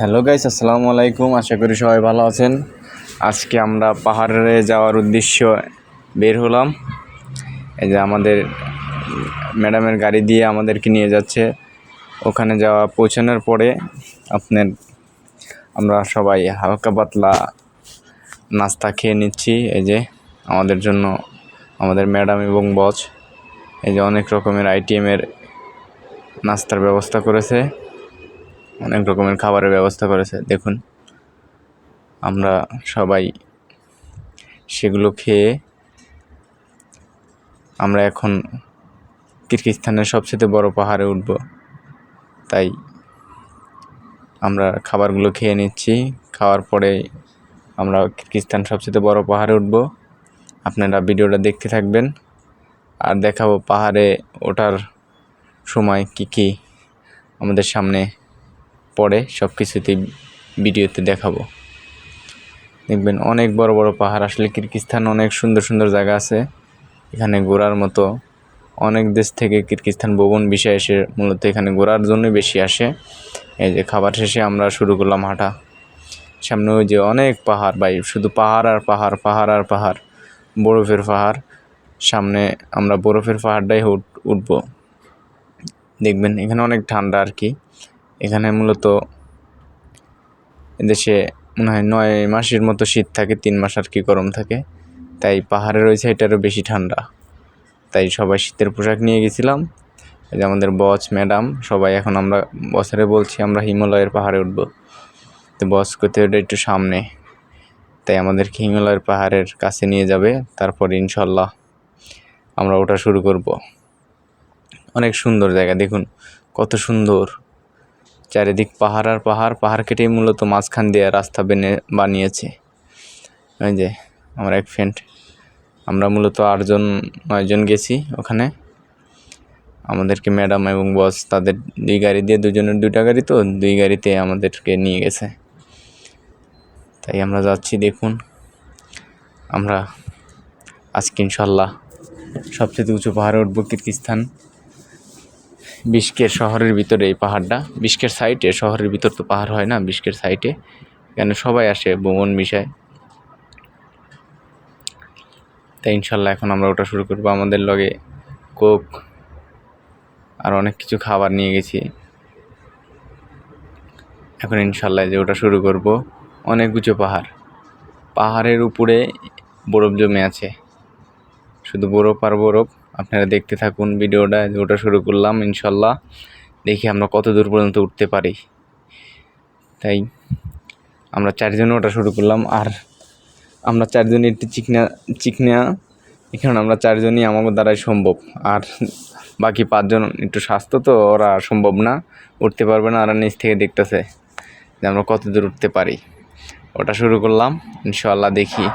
Hello guys, আসসালামু আলাইকুম। আশা করি সবাই ভালো আছেন। আজকে আমরা পাহাড়ে যাওয়ার উদ্দেশ্য বের হলাম। এই যে আমাদের ম্যাডামের গাড়ি দিয়ে আমাদেরকে নিয়ে যাচ্ছে। ওখানে যাওয়া পৌঁছানোর পরে আপনার আমরা সবাই হালকা পাতলা নাস্তা খেয়ে নিচ্ছি। এই যে আমাদের জন্য আমাদের ম্যাডাম এবং বস। এই যে অনেক রকমের আইটেমের নাস্তার ব্যবস্থা করেছে। অনেক রকমের খাবারের ব্যবস্থা করেছে। দেখুন, আমরা সবাই সেগুলো খেয়ে আমরা এখন কিরগিজস্তানের সবচেয়ে বড় পাহাড়ে উঠব। তাই আমরা খাবারগুলো খেয়ে নিচ্ছি। খাওয়ার পরে আমরা কিরগিজস্তান সবচেয়ে বড় পাহাড়ে উঠব। আপনারা ভিডিওটা দেখতে থাকবেন। আর দেখাবো পাহাড়ে ওঠার সময় কি কি আমাদের সামনে পরে সব কিছুতেই ভিডিওতে দেখাবো। দেখবেন অনেক বড় বড় পাহাড়, আসলে কিরগিজস্তান অনেক সুন্দর সুন্দর জায়গা আছে। এখানে ঘোরার মতো অনেক দেশ থেকে কিরগিজস্তান ভ্রমণ বিষয় এসে মূলত এখানে ঘোরার জন্যই বেশি আসে। এই যে খাবার শেষে আমরা শুরু করলাম হাঁটা। সামনে ওই যে অনেক পাহাড় ভাই, শুধু পাহাড় আর পাহাড় পাহাড় আর পাহাড়, বরফের পাহাড়। সামনে আমরা বরফের পাহাড়টাই উঠ- উঠবো। দেখবেন এখানে অনেক ঠান্ডা আর কি। এখানে মূলত দেশে মনে হয় নয় মাসের মতো শীত থাকে, তিন মাস আর কি গরম থাকে। তাই পাহাড়ের ওই সাইডটারও বেশি ঠান্ডা। তাই সবাই শীতের পোশাক নিয়ে গেছিলাম। যে আমাদের বস ম্যাডাম সবাই এখন আমরা বছরে বলছি আমরা হিমালয়ের পাহাড়ে উঠবো। তো বস করতে ওটা একটু সামনে। তাই আমাদেরকে হিমালয়ের পাহাড়ের কাছে নিয়ে যাবে। তারপর ইনশাল্লাহ আমরা ওটা শুরু করব। অনেক সুন্দর জায়গা, দেখুন, কত সুন্দর। চারিদিক পাহাড় আর পাহাড় পাহাড় কেটেই মূলত মাঝখান দিয়ে রাস্তা বেনে, বানিয়েছে। ওই যে, আমার এক ফ্রেন্ড আমরা মূলত আটজন, নয়জন গেছি ওখানে। আমাদেরকে ম্যাডাম এবং বস তাদের দুই গাড়ি দিয়ে, দুজনের দুইটা গাড়ি তো, দুই গাড়িতে আমাদেরকে নিয়ে গেছে। তাই আমরা যাচ্ছি, দেখুন। আমরা আজকে ইনশাল্লাহ সবচেয়ে উঁচু পাহাড়ে উঠবো কিরগিজস্তান বিস্কের শহরের ভিতরে এই পাহাড়টা। বিস্কের সাইটে শহরের ভিতর তো পাহাড় হয় না বিস্কের সাইটে এখানে সবাই আসে ভ্রমণ বিষয়। তাই ইনশাল্লাহ এখন আমরা ওটা শুরু করব। আমাদের লগে কোক আর অনেক কিছু খাবার নিয়ে গেছি। এখন ইনশাল্লাহ যে ওটা শুরু করব। অনেক উঁচু পাহাড়। পাহাড়ের উপরে বরফ জমে আছে। শুধু বরফ আর বরফ। আপনারা দেখতে থাকুন ভিডিওটা ওটা শুরু করলাম, ইনশাল্লাহ। দেখি আমরা কত দূর পর্যন্ত উঠতে পারি। তাই আমরা চারজনে ওটা শুরু করলাম, আর আমরা চারজনই একটু চিকনা চিকনা, এখানে আমরা চারজনই আমাদের দ্বারাই সম্ভব। আর বাকি পাঁচজন একটু স্বাস্থ্য তো, ওরা সম্ভব না, উঠতে পারবে না ওরা নিচ থেকে দেখতেছে যে আমরা কত দূর উঠতে পারি। ওটা শুরু করলাম, ইনশাল্লাহ দেখি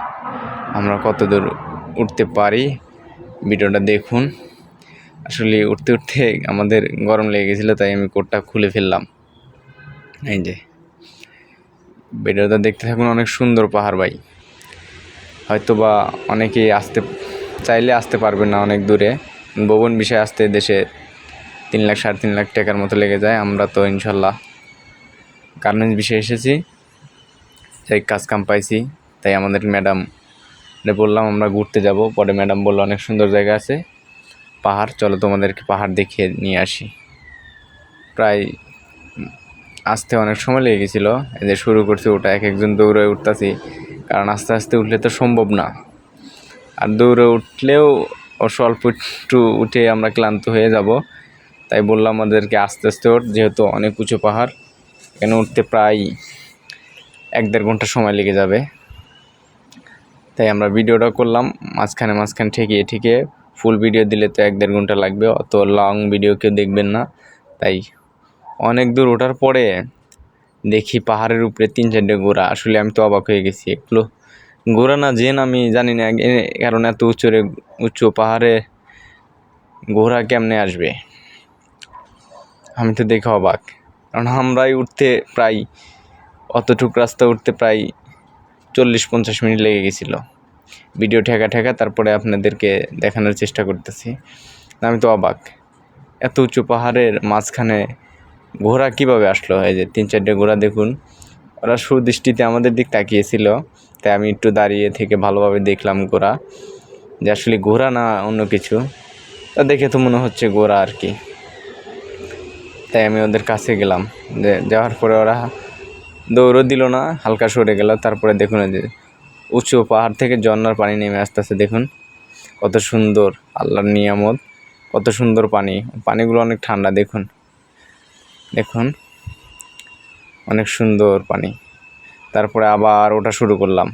আমরা কত দূর উঠতে পারি। ভিডিওটা দেখুন। আসলে উঠতে উঠতে আমাদের গরম লেগে গেছিল, তাই আমি কোটটা খুলে ফেললাম। এই যে। ভিডিওটা দেখতে থাকুন, অনেক সুন্দর পাহাড় ভাই। হয়তো বা অনেকেই আসতে, চাইলে আসতে পারবে না অনেক দূরে। ভবন বিষয়ে আসতে দেশে তিন লাখ, সাড়ে তিন লাখ টাকার মতো লেগে যায়, আমরা তো ইনশাল্লাহ গার্মেন্টস বিষয়ে এসেছি। তাই কাজ কাম পাইছি, তাই আমাদের ম্যাডাম বললাম, আমরা ঘুরতে যাব। পরে ম্যাডাম বলল, অনেক সুন্দর জায়গা আছে। পাহাড়, চলো তোমাদেরকে পাহাড় দেখিয়ে নিয়ে আসি। প্রায় আসতে অনেক সময় লেগে গেছিল। এদের শুরু করছি ওটা, এক একজন দৌড়ে উঠতেছি। কারণ আস্তে আস্তে উঠলে তো সম্ভব না। আর দৌড়ে উঠলেও ও স্বল্প একটু উঠে আমরা ক্লান্ত হয়ে যাব। তাই বললাম আমাদেরকে আস্তে আস্তে ওঠ, যেহেতু অনেক উঁচু পাহাড় এখানে উঠতে প্রায় এক দেড় ঘণ্টা সময় লেগে যাবে। তাই আমরা ভিডিওটা করলাম, মাঝখানে মাঝখানে ঠেকিয়ে ঠেকিয়ে ফুল ভিডিও দিলে তো এক দেড় ঘণ্টা লাগবে, অত লং ভিডিও কেউ দেখবেন না। তাই অনেক দূর ওঠার পরে দেখি পাহাড়ের উপরে তিন চারটে গোড়া আসলে আমি তো অবাক হয়ে গেছি এগুলো গোড়া না জেন আমি জানি না কারণ এত উঁচুরে উঁচু পাহাড়ে ঘোড়া কেমনে আসবে? আমি তো দেখে অবাক, কারণ আমরাই উঠতে প্রায়, অতটুক রাস্তা উঠতে প্রায় চল্লিশ পঞ্চাশ মিনিট লেগে গেছিল। ভিডিও ঠেকা ঠেকা তারপরে আপনাদেরকে দেখানোর চেষ্টা করতেছি। আমি তো অবাক। এত উঁচু পাহাড়ের মাঝখানে ঘোড়া কীভাবে আসলো? এই যে তিন চারটে ঘোড়া দেখুন। ওরা সুদৃষ্টিতে আমাদের দিক তাকিয়েছিল। তাই আমি একটু দাঁড়িয়ে থেকে ভালোভাবে দেখলাম ঘোড়া। যে আসলে ঘোড়া না অন্য কিছু। তা দেখে তো মনে হচ্ছে ঘোড়া আর কি। তাই আমি ওদের কাছে গেলাম। যে যাওয়ার পরে ওরা দৌড়ও দিল না, হালকা সরে গেল, তারপরে দেখুন যে উঁচু পাহাড় থেকে ঝর্ণার পানি নেমে আস্তে আস্তে দেখুন। কত সুন্দর, আল্লাহর নিয়ামত, কত সুন্দর পানি। পানিগুলো অনেক ঠান্ডা, দেখুন। দেখুন, অনেক সুন্দর পানি। তারপরে আবার ওটা শুরু করলাম।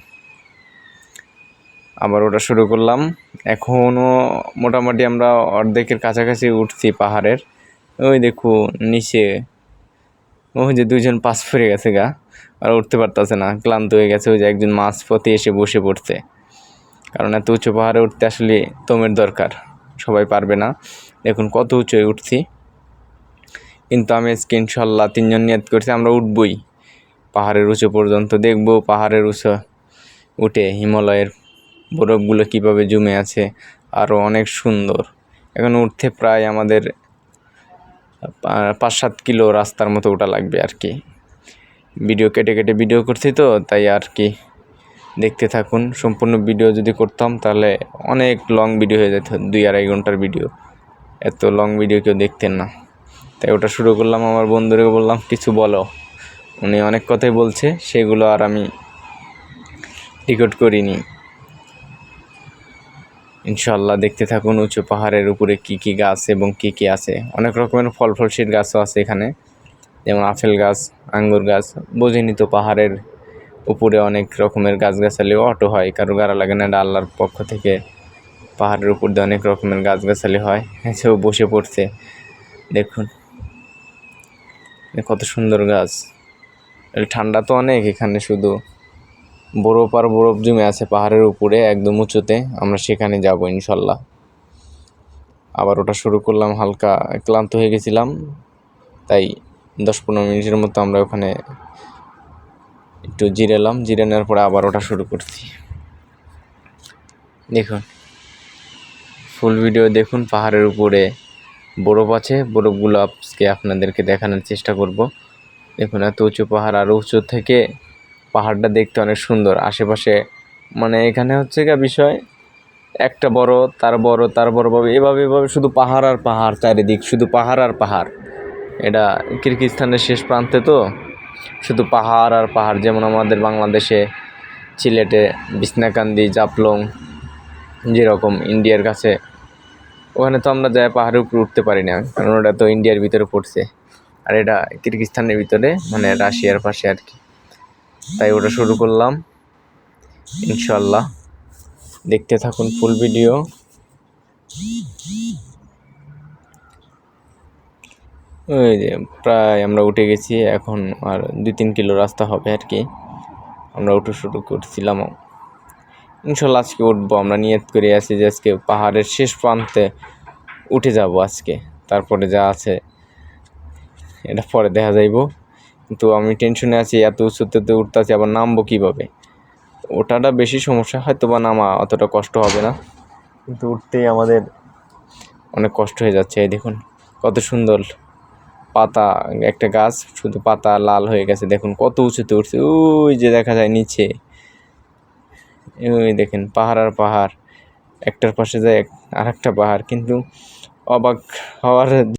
আবার ওটা শুরু করলাম। এখনও মোটামুটি আমরা অর্ধেকের কাছাকাছি উঠছি পাহাড়ের। ওই দেখুন, নিচে ওই যে দুইজন পাশ ফিরে গেছে গা। আর উঠতে পারতেছে না, ক্লান্ত হয়ে গেছে ওই যে একজন মাছ পথে এসে বসে পড়ছে। কারণ এত উঁচু পাহাড়ে উঠতে আসলে তোমের দরকার, সবাই পারবে না। দেখুন কত উঁচুয় উঠছি। কিন্তু আমি আজকে ইনশাল্লাহ তিনজন নিয়ত করছি, আমরা উঠবই। পাহাড়ের উঁচু পর্যন্ত দেখব, পাহাড়ের উঁচু উঠে হিমালয়ের বরফগুলো কীভাবে জমে আছে আরও অনেক সুন্দর। এখন উঠতে প্রায় আমাদের পাঁচ সাত কিলো রাস্তার মতো ওটা লাগবে আর কি। ভিডিও কেটে কেটে ভিডিও করছি তো, তাই আর কি দেখতে থাকুন। সম্পূর্ণ ভিডিও যদি করতাম তাহলে অনেক লং ভিডিও হয়ে যেত, দুই আড়াই ঘণ্টার ভিডিও এত লং ভিডিও কেউ দেখতেন না। তাই ওটা শুরু করলাম, আমার বন্ধুদেরকে বললাম, কিছু বলো। উনি অনেক কথাই বলছে, সেগুলো আর আমি রেকর্ড করিনি। ইনশাল্লাহ দেখতে থাকুন উঁচু পাহাড়ের উপরে কি কি গাছ এবং কি কি আছে। অনেক রকমের ফল ফলসির গাছও আছে এখানে। যেমন আপেল গাছ, আঙ্গুর গাছ বোঝেনি তো পাহাড়ের উপরে অনেক রকমের গাছগাছালি অটো হয়। কারও গাড়া লাগে না আল্লাহর পক্ষ থেকে পাহাড়ের উপর দিয়ে অনেক রকমের গাছগাছালি হয়। সেও বসে পড়ছে, দেখুন। কত সুন্দর গাছ। ঠান্ডা তো অনেক এখানে শুধু। বরফ আর বরফ জমে আছে পাহাড়ের উপরে, একদম উঁচুতে। আমরা সেখানে যাব ইনশাল্লাহ। আবার ওটা শুরু করলাম, হালকা ক্লান্ত হয়ে গেছিলাম। তাই দশ পনেরো মিনিটের মতো আমরা ওখানে একটু জিরেলাম। জিরে নেওয়ার পরে আবার ওটা শুরু করছি। দেখুন, ফুল ভিডিও দেখুন, পাহাড়ের উপরে বরফ আছে। বরফগুলো আজকে আপনাদেরকে দেখানোর চেষ্টা করব। দেখুন, এত উঁচু পাহাড়, আর উঁচু থেকে পাহাড়টা দেখতে অনেক সুন্দর। আশেপাশে মানে এখানে হচ্ছে গা বিষয়, একটা বড়, তার বড় তার বড় ভাবে, এভাবে এভাবে শুধু পাহাড় আর পাহাড় চারিদিক, শুধু পাহাড় আর পাহাড়। এটা কিরগিজস্তানের শেষ প্রান্তে তো? শুধু পাহাড় আর পাহাড়, যেমন আমাদের বাংলাদেশে, সিলেটে বিছনাকান্দি জাপলং যেরকম ইন্ডিয়ার কাছে, ওখানে তো আমরা যাই পাহাড়ের উপরে উঠতে পারি না, কারণ ওটা তো ইন্ডিয়ার ভিতরে পড়ছে। আর এটা কিরগিজস্তানের ভিতরে মানে রাশিয়ার পাশে আর কি। তাই ওটা শুরু করলাম। ইনশাল্লাহ। দেখতে থাকুন ফুল ভিডিও। ওই যে প্রায় আমরা উঠে গেছি, এখন আর দুই তিন কিলো রাস্তা হবে আর কি। আমরা উঠে শুরু করছিলাম। ইনশাল্লাহ আজকে উঠবো। আমরা নিয়ত করে আছি যে আজকে পাহাড়ের শেষ প্রান্তে উঠে যাব আজকে। তারপরে যা আছে, এটা পরে দেখা যাইব। কিন্তু আমি টেনশনে আছি, এত উঁচুতে উঠতে আছি, আবার নামবো কীভাবে? ওঠাটা বেশি সমস্যা হয়তো বা নামা অতটা কষ্ট হবে না। কিন্তু উঠতেই আমাদের অনেক কষ্ট হয়ে যাচ্ছে, এই দেখুন, কত সুন্দর পাতা, একটা গাছ শুধু পাতা লাল হয়ে গেছে, দেখুন কত উঁচুতে উঠছে, ওই যে দেখা যায় নিচে। ওই দেখেন, পাহাড় আর পাহাড়, একটার পাশে যায় আর একটা পাহাড়, কিন্তু অবাক হওয়ার